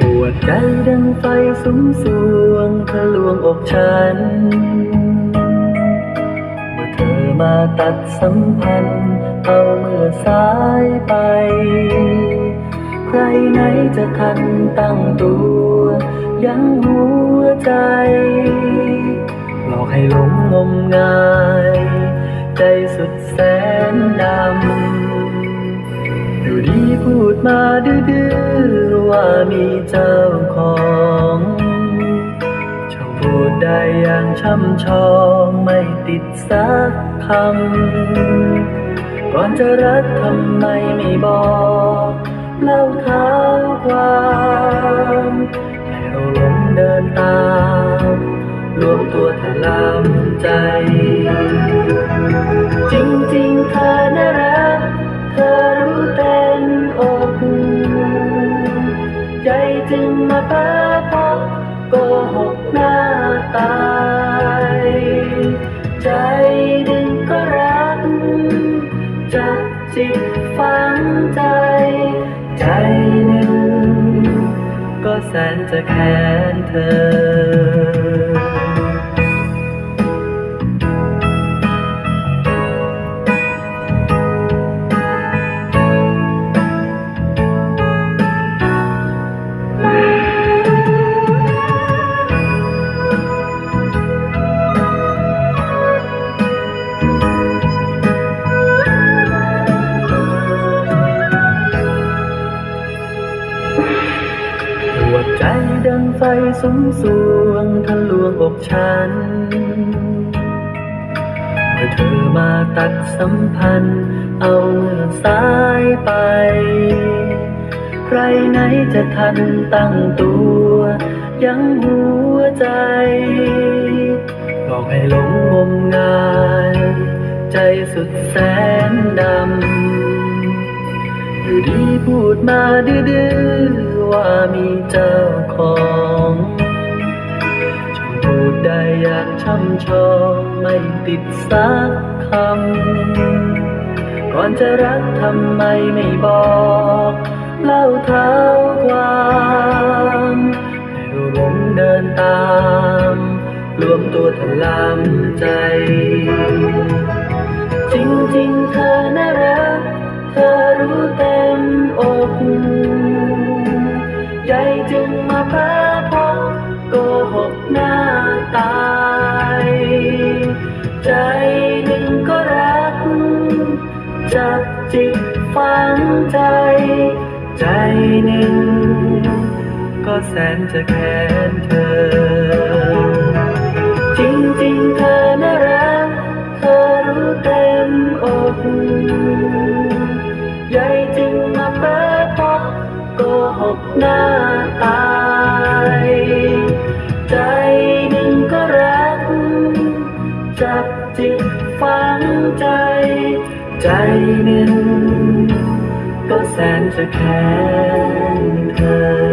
ปวดใจดังไฟสุมสวงทะลวงอกฉัน เมื่อเธอมาตัดสัมพันธ์ เอาเมื่อสายไป ใครไหนจะทันตั้งตัว ยังหัวใจ หลอกให้หลงงมงาย สุดแสนดำอยู่ดีพูดมาดื้อๆว่ามีเจ้าของช่างพูดได้อย่างช่ำชองไม่ติดสักคำก่อนจะรักทำไมไม่บอกเล่าเท้าความให้เราหลงเดินตามรวมตัวถลำใจ หกหน้าตายใจดึงก็รักจับจิตฝังใจ ใจหนึ่งก็แสนจะแค้นเธอ ใจดังไฟสุมสวงทะลวงอกฉัน เมื่อเธอมาตัดสัมพันธ์ เอาเมื่อสายไป ใครไหนจะทันตั้งตัว ยังหัวใจบอกให้หลงงมงาย ใจสุดแสนดำอยู่ดีพูดมาดื้อ ว่ามีเจ้าของช่างพูดได้อย่างช่ำชองไม่ติดสักคำ ก่อนจะรักทำไมไม่บอกเล่าเท้าความให้เราหลงเดินตามรวมตัวถลำใจ จริงๆเธอน่ารัก เธอรู้เต็มอก จึงมาเพ้อพบโกหกหน้าตาย ใจหนึ่งก็รัก จับจิตฝังใจ ใจหนึ่ง ก็แสนจะแค้นเธอ จริงๆเธอน่ารัก เธอรู้เต็มอกใหญ่จึงมาเพ้อพ โกหกหน้าตาย ใจหนึ่งก็รัก จับจิตฝังใจ ใจหนึ่งก็แสนจะแค้นเธอ